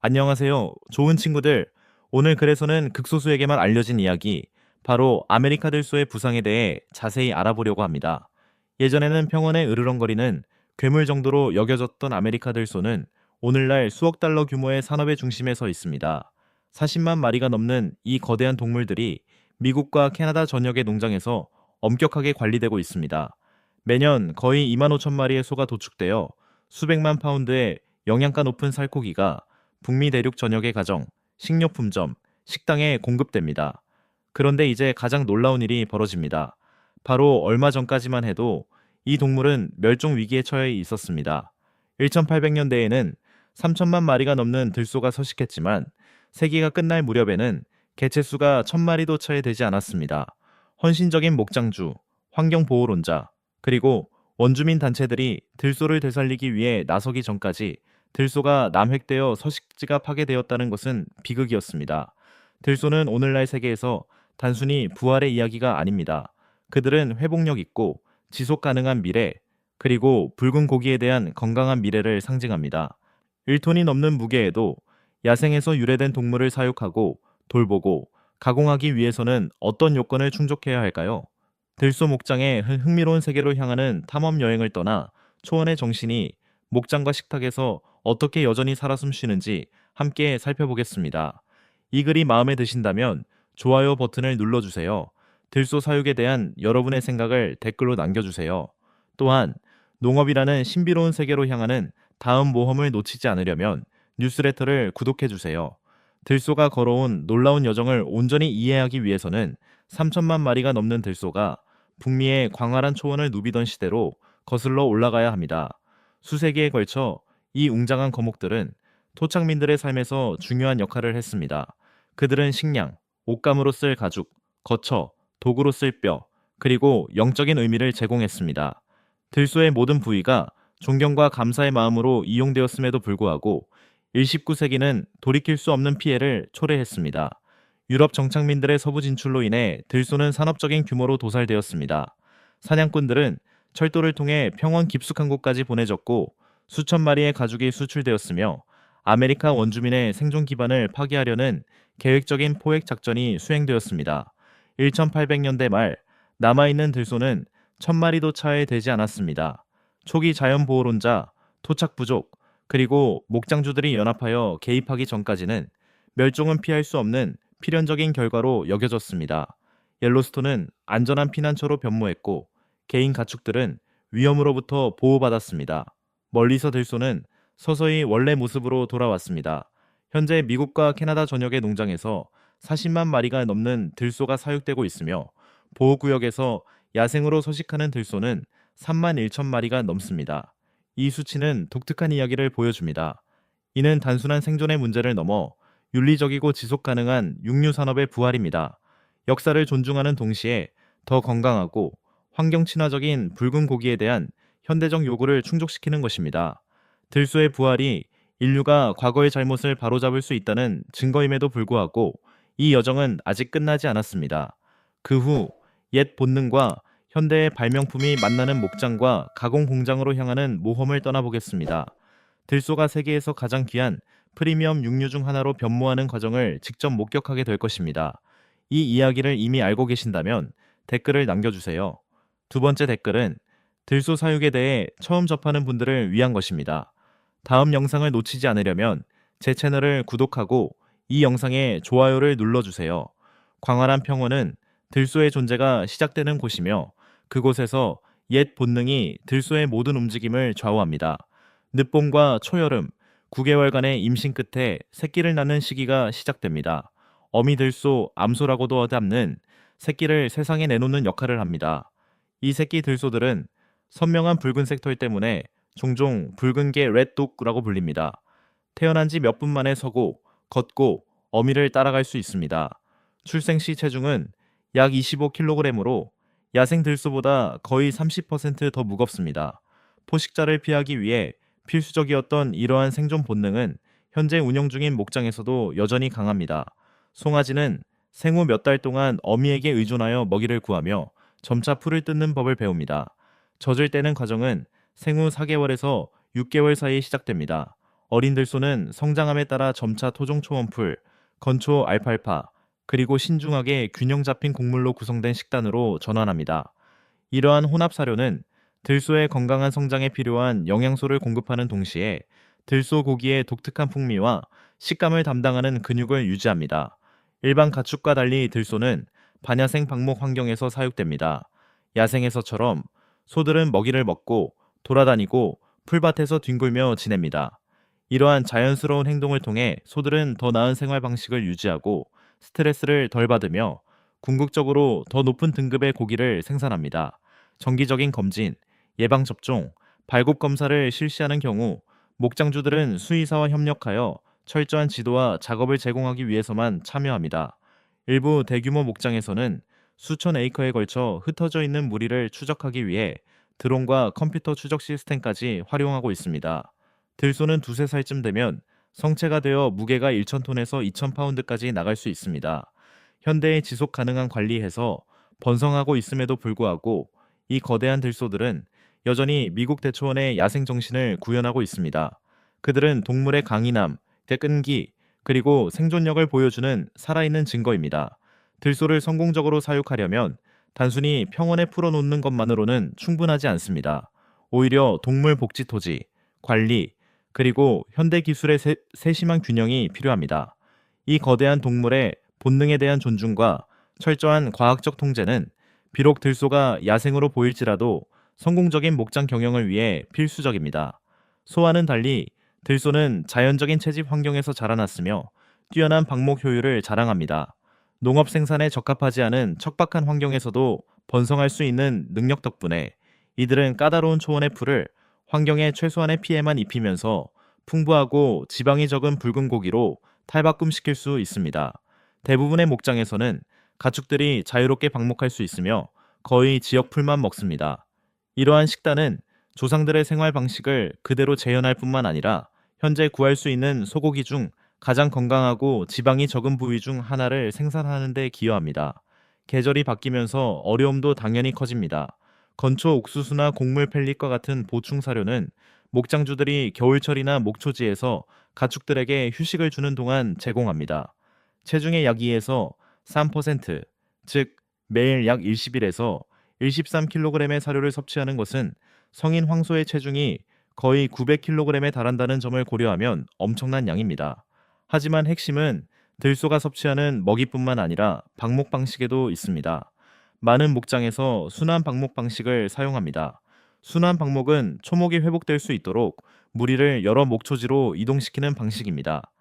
안녕하세요. 좋은 친구들. 오늘 글에서는 극소수에게만 알려진 이야기, 바로 아메리카 들소의 부상에 대해 자세히 알아보려고 합니다. 예전에는 평원에 으르렁거리는 괴물 정도로 여겨졌던 아메리카 들소는 오늘날 수억 달러 규모의 산업의 중심에 서 있습니다. 40만 마리가 넘는 이 거대한 동물들이 미국과 캐나다 전역의 농장에서 엄격하게 관리되고 있습니다. 매년 거의 2만 5천 마리의 소가 도축되어 수백만 파운드의 영양가 높은 살코기가 북미 대륙 전역의 가정, 식료품점, 식당에 공급됩니다. 그런데 이제 가장 놀라운 일이 벌어집니다. 바로 얼마 전까지만 해도 이 동물은 멸종 위기에 처해 있었습니다. 1800년대에는 3천만 마리가 넘는 들소가 서식했지만 세기가 끝날 무렵에는 개체 수가 1000마리도 채 되지 않았습니다. 헌신적인 목장주, 환경보호론자, 그리고 원주민 단체들이 들소를 되살리기 위해 나서기 전까지 들소가 남획되어 서식지가 파괴되었다는 것은 비극이었습니다. 들소는 오늘날 세계에서 단순히 부활의 이야기가 아닙니다. 그들은 회복력 있고 지속 가능한 미래, 그리고 붉은 고기에 대한 건강한 미래를 상징합니다. 1톤이 넘는 무게에도 야생에서 유래된 동물을 사육하고 돌보고 가공하기 위해서는 어떤 요건을 충족해야 할까요? 들소 목장의 흥- 흥미로운 세계로 향하는 탐험 여행을 떠나 초원의 정신이 목장과 식탁에서 어떻게 여전히 살아 숨쉬는지 함께 살펴보겠습니다. 이 글이 마음에 드신다면 좋아요 버튼을 눌러주세요. 들소 사육에 대한 여러분의 생각을 댓글로 남겨주세요. 또한 농업이라는 신비로운 세계로 향하는 다음 모험을 놓치지 않으려면 뉴스레터를 구독해주세요. 들소가 걸어온 놀라운 여정을 온전히 이해하기 위해서는 3천만 마리가 넘는 들소가 북미의 광활한 초원을 누비던 시대로 거슬러 올라가야 합니다. 수세기에 걸쳐 이 웅장한 거목들은 토착민들의 삶에서 중요한 역할을 했습니다. 그들은 식량, 옷감으로 쓸 가죽, 거처, 도구로 쓸 뼈, 그리고 영적인 의미를 제공했습니다. 들소의 모든 부위가 존경과 감사의 마음으로 이용되었음에도 불구하고 19세기는 돌이킬 수 없는 피해를 초래했습니다. 유럽 정착민들의 서부 진출로 인해 들소는 산업적인 규모로 도살되었습니다. 사냥꾼들은 철도를 통해 평원 깊숙한 곳까지 보내졌고 수천 마리의 가죽이 수출되었으며 아메리카 원주민의 생존 기반을 파괴하려는 계획적인 포획 작전이 수행되었습니다. 1800년대 말 남아있는 들소는 천 마리도 차에 되지 않았습니다. 초기 자연보호론자, 토착 부족, 그리고 목장주들이 연합하여 개입하기 전까지는 멸종은 피할 수 없는 필연적인 결과로 여겨졌습니다. 옐로스톤은 안전한 피난처로 변모했고 개인 가축들은 위험으로부터 보호받았습니다. 멀리서 들소는 서서히 원래 모습으로 돌아왔습니다. 현재 미국과 캐나다 전역의 농장에서 40만 마리가 넘는 들소가 사육되고 있으며 보호구역에서 야생으로 서식하는 들소는 3만 1천 마리가 넘습니다. 이 수치는 독특한 이야기를 보여줍니다. 이는 단순한 생존의 문제를 넘어 윤리적이고 지속 가능한 육류 산업의 부활입니다. 역사를 존중하는 동시에 더 건강하고 환경 친화적인 붉은 고기에 대한 현대적 요구를 충족시키는 것입니다. 들소의 부활이 인류가 과거의 잘못을 바로잡을 수 있다는 증거임에도 불구하고 이 여정은 아직 끝나지 않았습니다. 그 후 옛 본능과 현대의 발명품이 만나는 목장과 가공 공장으로 향하는 모험을 떠나보겠습니다. 들소가 세계에서 가장 귀한 프리미엄 육류 중 하나로 변모하는 과정을 직접 목격하게 될 것입니다. 이 이야기를 이미 알고 계신다면 댓글을 남겨주세요. 두 번째 댓글은 들소 사육에 대해 처음 접하는 분들을 위한 것입니다. 다음 영상을 놓치지 않으려면 제 채널을 구독하고 이 영상에 좋아요를 눌러주세요. 광활한 평원은 들소의 존재가 시작되는 곳이며 그곳에서 옛 본능이 들소의 모든 움직임을 좌우합니다. 늦봄과 초여름, 9개월간의 임신 끝에 새끼를 낳는 시기가 시작됩니다. 어미 들소, 암소라고도 하담는 새끼를 세상에 내놓는 역할을 합니다. 이 새끼 들소들은 선명한 붉은색 털 때문에 종종 붉은 게 레독라고 불립니다. 태어난 지 몇 분 만에 서고 걷고 어미를 따라갈 수 있습니다. 출생 시 체중은 약 25kg으로 야생 들소보다 거의 30%더 무겁습니다. 포식자를 피하기 위해 필수적이었던 이러한 생존 본능은 현재 운영 중인 목장에서도 여전히 강합니다. 송아지는 생후 몇 달 동안 어미에게 의존하여 먹이를 구하며 점차 풀을 뜯는 법을 배웁니다. 젖을 떼는 과정은 생후 4개월에서 6개월 사이에 시작됩니다. 어린 들소는 성장함에 따라 점차 토종 초원풀, 건초 알팔파, 그리고 신중하게 균형 잡힌 곡물로 구성된 식단으로 전환합니다. 이러한 혼합 사료는 들소의 건강한 성장에 필요한 영양소를 공급하는 동시에 들소 고기의 독특한 풍미와 식감을 담당하는 근육을 유지합니다. 일반 가축과 달리 들소는 반야생 방목 환경에서 사육됩니다. 야생에서처럼 소들은 먹이를 먹고 돌아다니고 풀밭에서 뒹굴며 지냅니다. 이러한 자연스러운 행동을 통해 소들은 더 나은 생활 방식을 유지하고 스트레스를 덜 받으며 궁극적으로 더 높은 등급의 고기를 생산합니다. 정기적인 검진, 예방 접종, 발굽 검사를 실시하는 경우 목장주들은 수의사와 협력하여 철저한 지도와 작업을 제공하기 위해서만 참여합니다. 일부 대규모 목장에서는 수천 에이커에 걸쳐 흩어져 있는 무리를 추적하기 위해 드론과 컴퓨터 추적 시스템까지 활용하고 있습니다. 들소는 두세 살쯤 되면 성체가 되어 무게가 1,000톤에서 2,000파운드까지 나갈 수 있습니다. 현대의 지속 가능한 관리에서 번성하고 있음에도 불구하고 이 거대한 들소들은 여전히 미국 대초원의 야생 정신을 구현하고 있습니다. 그들은 동물의 강인함, 끈기, 그리고 생존력을 보여주는 살아있는 증거입니다. 들소를 성공적으로 사육하려면 단순히 평원에 풀어놓는 것만으로는 충분하지 않습니다. 오히려 동물 복지 토지, 관리, 그리고 현대 기술의 세, 세심한 균형이 필요합니다. 이 거대한 동물의 본능에 대한 존중과 철저한 과학적 통제는 비록 들소가 야생으로 보일지라도 성공적인 목장 경영을 위해 필수적입니다. 소와는 달리 들소는 자연적인 채집 환경에서 자라났으며 뛰어난 방목 효율을 자랑합니다. 농업 생산에 적합하지 않은 척박한 환경에서도 번성할 수 있는 능력 덕분에 이들은 까다로운 초원의 풀을 환경에 최소한의 피해만 입히면서 풍부하고 지방이 적은 붉은 고기로 탈바꿈시킬 수 있습니다. 대부분의 목장에서는 가축들이 자유롭게 방목할 수 있으며 거의 지역 풀만 먹습니다. 이러한 식단은 조상들의 생활 방식을 그대로 재현할 뿐만 아니라 현재 구할 수 있는 소고기 중 가장 건강하고 지방이 적은 부위 중 하나를 생산하는 데 기여합니다. 계절이 바뀌면서 어려움도 당연히 커집니다. 건초 옥수수나 곡물 펠릿과 같은 보충 사료는 목장주들이 겨울철이나 목초지에서 가축들에게 휴식을 주는 동안 제공합니다. 체중의 약 2에서 3%, 즉 매일 약 20일에서 13kg의 사료를 섭취하는 것은 성인 황소의 체중이 거의 900kg에 달한다는 점을 고려하면 엄청난 양입니다. 하지만 핵심은 들소가 섭취하는 먹이뿐만 아니라 방목 방식에도 있습니다. 많은 목장에서 순환 방목 방식을 사용합니다. 순환 방목은 초목이 회복될 수 있도록 무리를 여러 목초지로 이동시키는 방식입니다.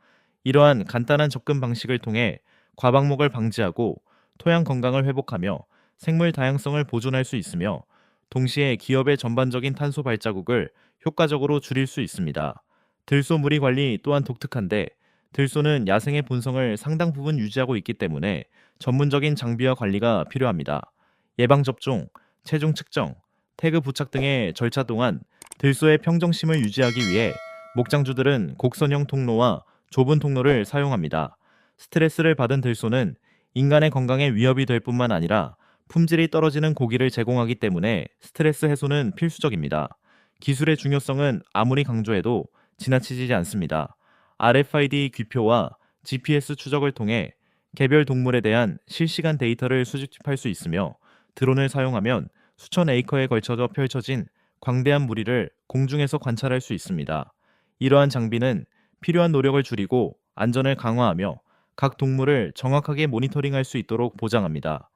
이러한 간단한 접근 방식을 통해 과방목을 방지하고 토양 건강을 회복하며 생물 다양성을 보존할 수 있으며 동시에 기업의 전반적인 탄소 발자국을 효과적으로 줄일 수 있습니다. 들소 무리 관리 또한 독특한데 들소는 야생의 본성을 상당 부분 유지하고 있기 때문에 전문적인 장비와 관리가 필요합니다. 예방 접종, 체중 측정, 태그 부착 등의 절차 동안 들소의 평정심을 유지하기 위해 목장주들은 곡선형 통로와 좁은 통로를 사용합니다. 스트레스를 받은 들소는 인간의 건강에 위협이 될 뿐만 아니라 품질이 떨어지는 고기를 제공하기 때문에 스트레스 해소는 필수적입니다. 기술의 중요성은 아무리 강조해도 지나치지 않습니다. RFID 귀표와 GPS 추적을 통해 개별 동물에 대한 실시간 데이터를 수집할 수 있으며 드론을 사용하면 수천 에이커에 걸쳐져 펼쳐진 광대한 무리를 공중에서 관찰할 수 있습니다. 이러한 장비는 필요한 노력을 줄이고 안전을 강화하며 각 동물을 정확하게 모니터링할 수 있도록 보장합니다.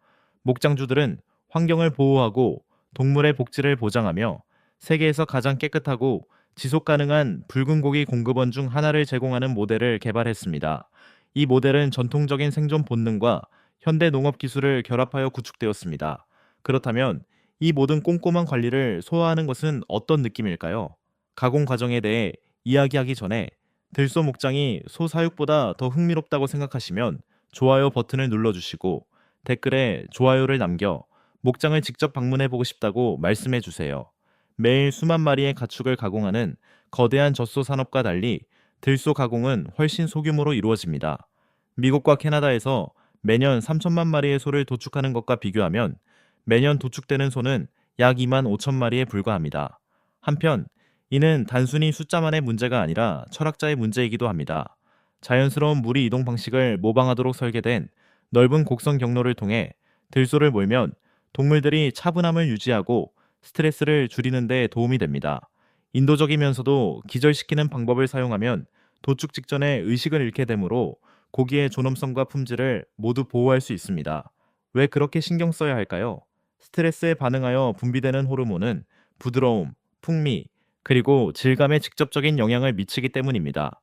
목장주들은 환경을 보호하고 동물의 복지를 보장하며 세계에서 가장 깨끗하고 지속 가능한 붉은 고기 공급원 중 하나를 제공하는 모델을 개발했습니다. 이 모델은 전통적인 생존 본능과 현대 농업 기술을 결합하여 구축되었습니다. 그렇다면 이 모든 꼼꼼한 관리를 소화하는 것은 어떤 느낌일까요? 가공 과정에 대해 이야기하기 전에 들소 목장이 소 사육보다 더 흥미롭다고 생각하시면 좋아요 버튼을 눌러주시고 댓글에 좋아요를 남겨 목장을 직접 방문해 보고 싶다고 말씀해 주세요. 매일 수만 마리의 가축을 가공하는 거대한 젖소 산업과 달리 들소 가공은 훨씬 소규모로 이루어집니다. 미국과 캐나다에서 매년 3천만 마리의 소를 도축하는 것과 비교하면 매년 도축되는 소는 약 2만 5천 마리에 불과합니다. 한편 이는 단순히 숫자만의 문제가 아니라 철학자의 문제이기도 합니다. 자연스러운 무리 이동 방식을 모방하도록 설계된 넓은 곡선 경로를 통해 들소를 몰면 동물들이 차분함을 유지하고 스트레스를 줄이는 데 도움이 됩니다. 인도적이면서도 기절시키는 방법을 사용하면 도축 직전에 의식을 잃게 되므로 고기의 존엄성과 품질을 모두 보호할 수 있습니다. 왜 그렇게 신경 써야 할까요? 스트레스에 반응하여 분비되는 호르몬은 부드러움, 풍미, 그리고 질감에 직접적인 영향을 미치기 때문입니다.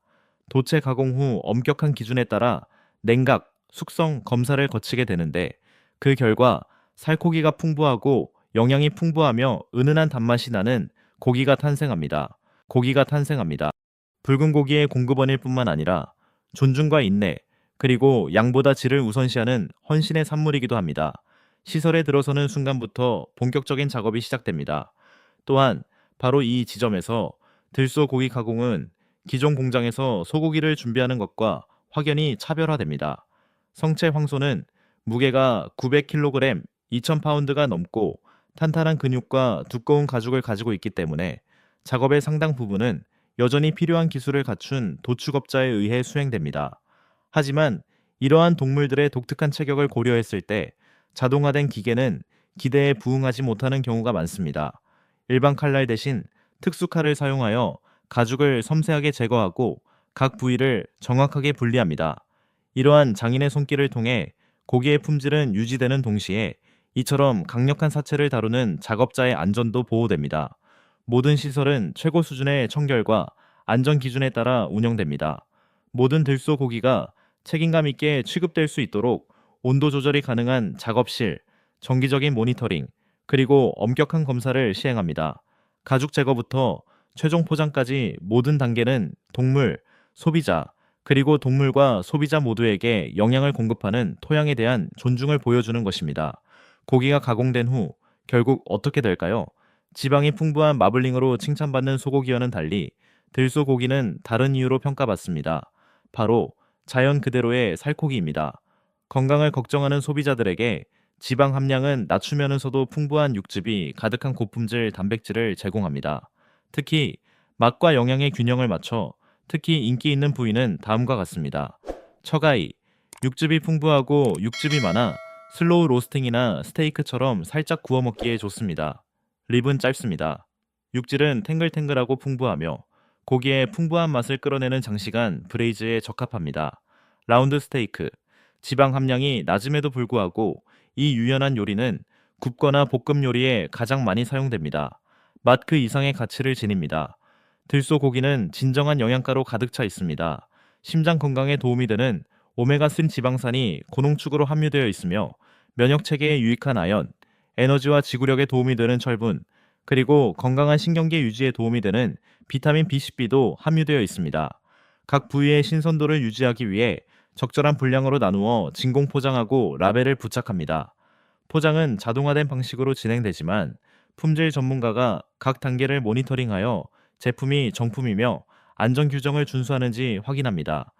도체 가공 후 엄격한 기준에 따라 냉각, 숙성, 검사를 거치게 되는데 그 결과 살코기가 풍부하고 영양이 풍부하며 은은한 단맛이 나는 고기가 탄생합니다. 고기가 탄생합니다. 붉은 고기의 공급원일 뿐만 아니라 존중과 인내, 그리고 양보다 질을 우선시하는 헌신의 산물이기도 합니다. 시설에 들어서는 순간부터 본격적인 작업이 시작됩니다. 또한 바로 이 지점에서 들소 고기 가공은 기존 공장에서 소고기를 준비하는 것과 확연히 차별화됩니다. 성체 황소는 무게가 900kg, 2000파운드가 넘고 탄탄한 근육과 두꺼운 가죽을 가지고 있기 때문에 작업의 상당 부분은 여전히 필요한 기술을 갖춘 도축업자에 의해 수행됩니다. 하지만 이러한 동물들의 독특한 체격을 고려했을 때 자동화된 기계는 기대에 부응하지 못하는 경우가 많습니다. 일반 칼날 대신 특수 칼을 사용하여 가죽을 섬세하게 제거하고 각 부위를 정확하게 분리합니다. 이러한 장인의 손길을 통해 고기의 품질은 유지되는 동시에 이처럼 강력한 사체를 다루는 작업자의 안전도 보호됩니다. 모든 시설은 최고 수준의 청결과 안전 기준에 따라 운영됩니다. 모든 들소 고기가 책임감 있게 취급될 수 있도록 온도 조절이 가능한 작업실, 정기적인 모니터링, 그리고 엄격한 검사를 시행합니다. 가죽 제거부터 최종 포장까지 모든 단계는 동물, 소비자, 그리고 동물과 소비자 모두에게 영양을 공급하는 토양에 대한 존중을 보여주는 것입니다. 고기가 가공된 후 결국 어떻게 될까요? 지방이 풍부한 마블링으로 칭찬받는 소고기와는 달리 들소 고기는 다른 이유로 평가받습니다. 바로 자연 그대로의 살코기입니다. 건강을 걱정하는 소비자들에게 지방 함량은 낮추면서도 풍부한 육즙이 가득한 고품질 단백질을 제공합니다. 특히 맛과 영양의 균형을 맞춰 특히 인기 있는 부위는 다음과 같습니다. 처가이 육즙이 풍부하고 육즙이 많아 슬로우 로스팅이나 스테이크처럼 살짝 구워 먹기에 좋습니다. 립은 짧습니다. 육질은 탱글탱글하고 풍부하며 고기의 풍부한 맛을 끌어내는 장시간 브레이즈에 적합합니다. 라운드 스테이크. 지방 함량이 낮음에도 불구하고 이 유연한 요리는 굽거나 볶음 요리에 가장 많이 사용됩니다. 맛 그 이상의 가치를 지닙니다. 들소 고기는 진정한 영양가로 가득 차 있습니다. 심장 건강에 도움이 되는 오메가3 지방산이 고농축으로 함유되어 있으며 면역 체계에 유익한 아연, 에너지와 지구력에 도움이 되는 철분, 그리고 건강한 신경계 유지에 도움이 되는 비타민 B12도 함유되어 있습니다. 각 부위의 신선도를 유지하기 위해 적절한 분량으로 나누어 진공 포장하고 라벨을 부착합니다. 포장은 자동화된 방식으로 진행되지만 품질 전문가가 각 단계를 모니터링하여 제품이 정품이며 안전 규정을 준수하는지 확인합니다.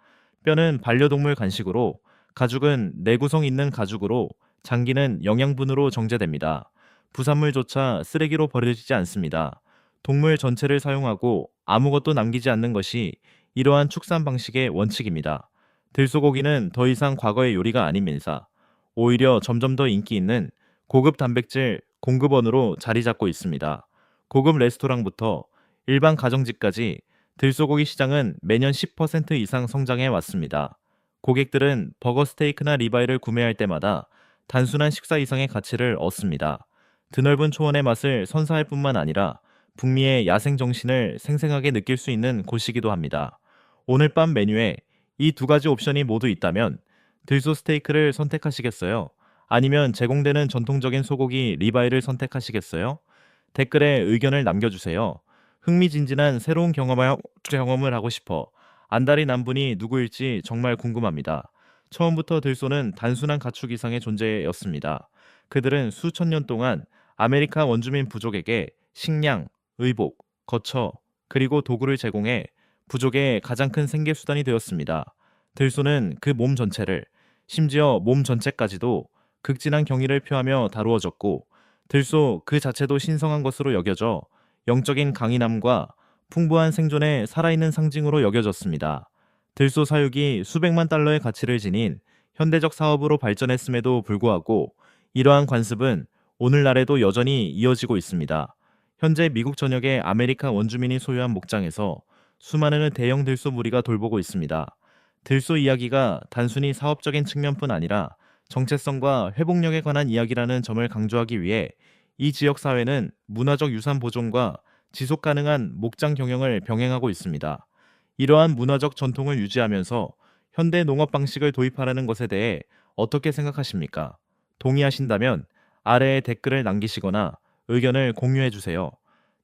뼈는 반려동물 간식으로, 가죽은 내구성 있는 가죽으로, 장기는 영양분으로 정제됩니다. 부산물조차 쓰레기로 버려지지 않습니다. 동물 전체를 사용하고 아무것도 남기지 않는 것이 이러한 축산 방식의 원칙입니다. 들소고기는 더 이상 과거의 요리가 아닙니다. 오히려 점점 더 인기 있는 고급 단백질 공급원으로 자리 잡고 있습니다. 고급 레스토랑부터 일반 가정집까지 들소고기 시장은 매년 10% 이상 성장해 왔습니다. 고객들은 버거 스테이크나 리바이를 구매할 때마다 단순한 식사 이상의 가치를 얻습니다. 드넓은 초원의 맛을 선사할 뿐만 아니라 북미의 야생 정신을 생생하게 느낄 수 있는 곳이기도 합니다. 오늘 밤 메뉴에 이 두 가지 옵션이 모두 있다면 들소 스테이크를 선택하시겠어요? 아니면 제공되는 전통적인 소고기 리바이를 선택하시겠어요? 댓글에 의견을 남겨주세요. 흥미진진한 새로운 경험을, 하고 싶어 안달이 난 분이 누구일지 정말 궁금합니다. 처음부터 들소는 단순한 가축 이상의 존재였습니다. 그들은 수천 년 동안 아메리카 원주민 부족에게 식량, 의복, 거처, 그리고 도구를 제공해 부족의 가장 큰 생계 수단이 되었습니다. 들소는 그 몸 전체를 심지어 몸 전체까지도 극진한 경의를 표하며 다루어졌고 들소 그 자체도 신성한 것으로 여겨져 영적인 강인함과 풍부한 생존의 살아있는 상징으로 여겨졌습니다. 들소 사육이 수백만 달러의 가치를 지닌 현대적 사업으로 발전했음에도 불구하고 이러한 관습은 오늘날에도 여전히 이어지고 있습니다. 현재 미국 전역의 아메리카 원주민이 소유한 목장에서 수많은 대형 들소 무리가 돌보고 있습니다. 들소 이야기가 단순히 사업적인 측면뿐 아니라 정체성과 회복력에 관한 이야기라는 점을 강조하기 위해 이 지역 사회는 문화적 유산 보존과 지속 가능한 목장 경영을 병행하고 있습니다. 이러한 문화적 전통을 유지하면서 현대 농업 방식을 도입하라는 것에 대해 어떻게 생각하십니까? 동의하신다면 아래에 댓글을 남기시거나 의견을 공유해 주세요.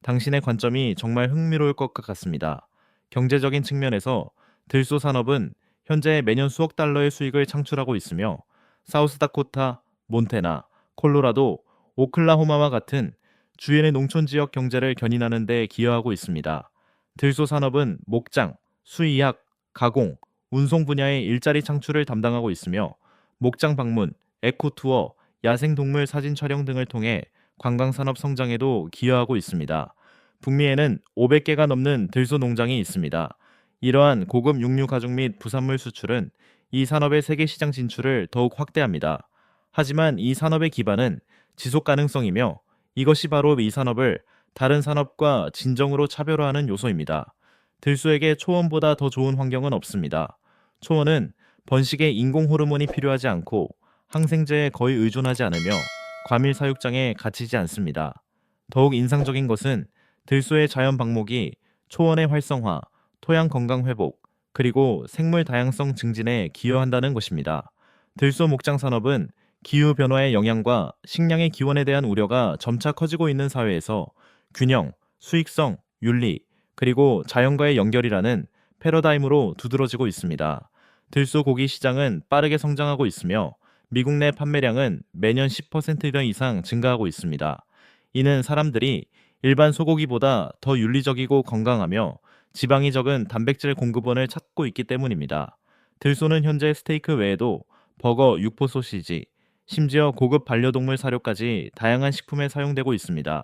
당신의 관점이 정말 흥미로울 것 같습니다. 경제적인 측면에서 들소 산업은 현재 매년 수억 달러의 수익을 창출하고 있으며 사우스다코타, 몬테나, 콜로라도, 오클라호마와 같은 주변의 농촌 지역 경제를 견인하는 데 기여하고 있습니다. 들소 산업은 목장, 수의학, 가공, 운송 분야의 일자리 창출을 담당하고 있으며 목장 방문, 에코 투어, 야생 동물 사진 촬영 등을 통해 관광 산업 성장에도 기여하고 있습니다. 북미에는 500개가 넘는 들소 농장이 있습니다. 이러한 고급 육류 가죽 및 부산물 수출은 이 산업의 세계 시장 진출을 더욱 확대합니다. 하지만 이 산업의 기반은 지속 가능성이며 이것이 바로 이 산업을 다른 산업과 진정으로 차별화하는 요소입니다. 들소에게 초원보다 더 좋은 환경은 없습니다. 초원은 번식에 인공 호르몬이 필요하지 않고 항생제에 거의 의존하지 않으며 과밀 사육장에 갇히지 않습니다. 더욱 인상적인 것은 들소의 자연 방목이 초원의 활성화, 토양 건강 회복, 그리고 생물 다양성 증진에 기여한다는 것입니다. 들소 목장 산업은 기후 변화의 영향과 식량의 기원에 대한 우려가 점차 커지고 있는 사회에서 균형, 수익성, 윤리, 그리고 자연과의 연결이라는 패러다임으로 두드러지고 있습니다. 들소 고기 시장은 빠르게 성장하고 있으며 미국 내 판매량은 매년 10% 이상 증가하고 있습니다. 이는 사람들이 일반 소고기보다 더 윤리적이고 건강하며 지방이 적은 단백질 공급원을 찾고 있기 때문입니다. 들소는 현재 스테이크 외에도 버거, 육포 소시지, 심지어 고급 반려동물 사료까지 다양한 식품에 사용되고 있습니다.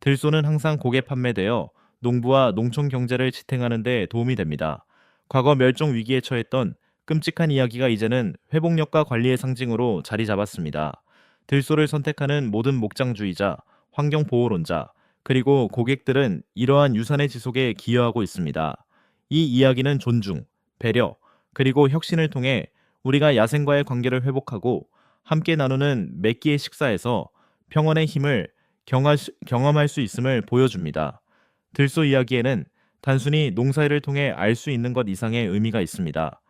들소는 항상 고개 판매되어 농부와 농촌 경제를 지탱하는 데 도움이 됩니다. 과거 멸종 위기에 처했던 끔찍한 이야기가 이제는 회복력과 관리의 상징으로 자리 잡았습니다. 들소를 선택하는 모든 목장주의자, 환경보호론자, 그리고 고객들은 이러한 유산의 지속에 기여하고 있습니다. 이 이야기는 존중, 배려, 그리고 혁신을 통해 우리가 야생과의 관계를 회복하고 함께 나누는 몇 끼의 식사에서 평온의 힘을 경험할 수 있음을 보여줍니다. 들소 이야기에는 단순히 농사일을 통해 알 수 있는 것 이상의 의미가 있습니다.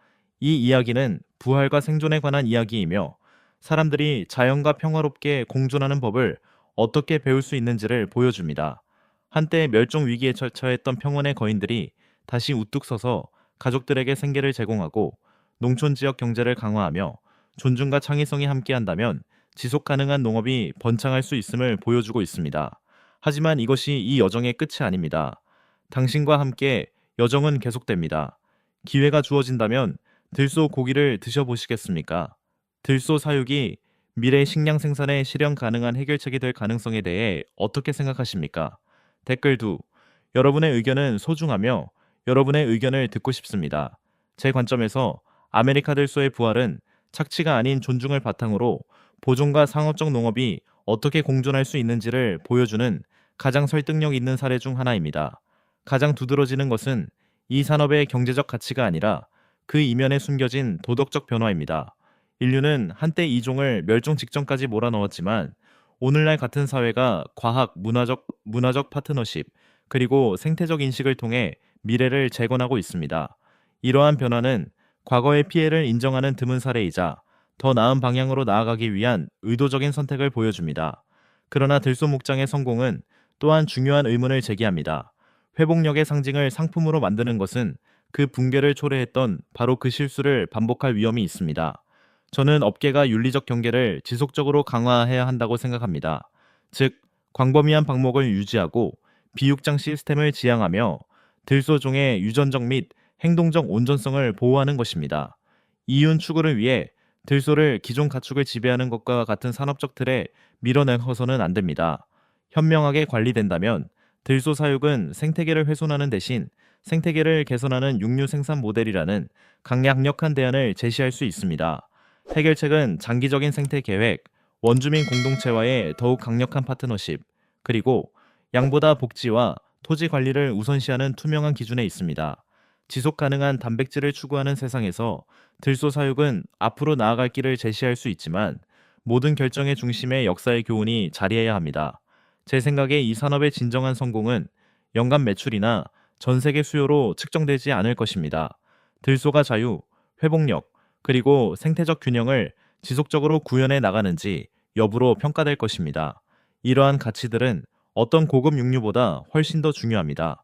이 이야기는 부활과 생존에 관한 이야기이며 사람들이 자연과 평화롭게 공존하는 법을 어떻게 배울 수 있는지를 보여줍니다. 한때 멸종 위기에 처했던 평원의 거인들이 다시 우뚝 서서 가족들에게 생계를 제공하고 농촌 지역 경제를 강화하며 존중과 창의성이 함께한다면 지속 가능한 농업이 번창할 수 있음을 보여주고 있습니다. 하지만 이것이 이 여정의 끝이 아닙니다. 당신과 함께 여정은 계속됩니다. 기회가 주어진다면 들소 고기를 드셔보시겠습니까? 들소 사육이 미래 식량 생산에 실현 가능한 해결책이 될 가능성에 대해 어떻게 생각하십니까? 댓글 2. 여러분의 의견은 소중하며 여러분의 의견을 듣고 싶습니다. 제 관점에서 아메리카 들소의 부활은 착취가 아닌 존중을 바탕으로 보존과 상업적 농업이 어떻게 공존할 수 있는지를 보여주는 가장 설득력 있는 사례 중 하나입니다. 가장 두드러지는 것은 이 산업의 경제적 가치가 아니라 그 이면에 숨겨진 도덕적 변화입니다. 인류는 한때 이 종을 멸종 직전까지 몰아넣었지만 오늘날 같은 사회가 과학, 문화적, 문화적 파트너십, 그리고 생태적 인식을 통해 미래를 재건하고 있습니다. 이러한 변화는 과거의 피해를 인정하는 드문 사례이자 더 나은 방향으로 나아가기 위한 의도적인 선택을 보여줍니다. 그러나 들소 목장의 성공은 또한 중요한 의문을 제기합니다. 회복력의 상징을 상품으로 만드는 것은 그 붕괴를 초래했던 바로 그 실수를 반복할 위험이 있습니다. 저는 업계가 윤리적 경계를 지속적으로 강화해야 한다고 생각합니다. 즉, 광범위한 방목을 유지하고 비육장 시스템을 지향하며 들소종의 유전적 및 행동적 온전성을 보호하는 것입니다. 이윤 추구를 위해 들소를 기존 가축을 지배하는 것과 같은 산업적 틀에 밀어내서는 안 됩니다. 현명하게 관리된다면 들소 사육은 생태계를 훼손하는 대신 생태계를 개선하는 육류 생산 모델이라는 강약력한 대안을 제시할 수 있습니다. 해결책은 장기적인 생태 계획, 원주민 공동체와의 더욱 강력한 파트너십, 그리고 양보다 복지와 토지 관리를 우선시하는 투명한 기준에 있습니다. 지속 가능한 단백질을 추구하는 세상에서 들소 사육은 앞으로 나아갈 길을 제시할 수 있지만 모든 결정의 중심에 역사의 교훈이 자리해야 합니다. 제 생각에 이 산업의 진정한 성공은 연간 매출이나 전 세계 수요로 측정되지 않을 것입니다. 들소가 자유, 회복력, 그리고 생태적 균형을 지속적으로 구현해 나가는지 여부로 평가될 것입니다. 이러한 가치들은 어떤 고급 육류보다 훨씬 더 중요합니다.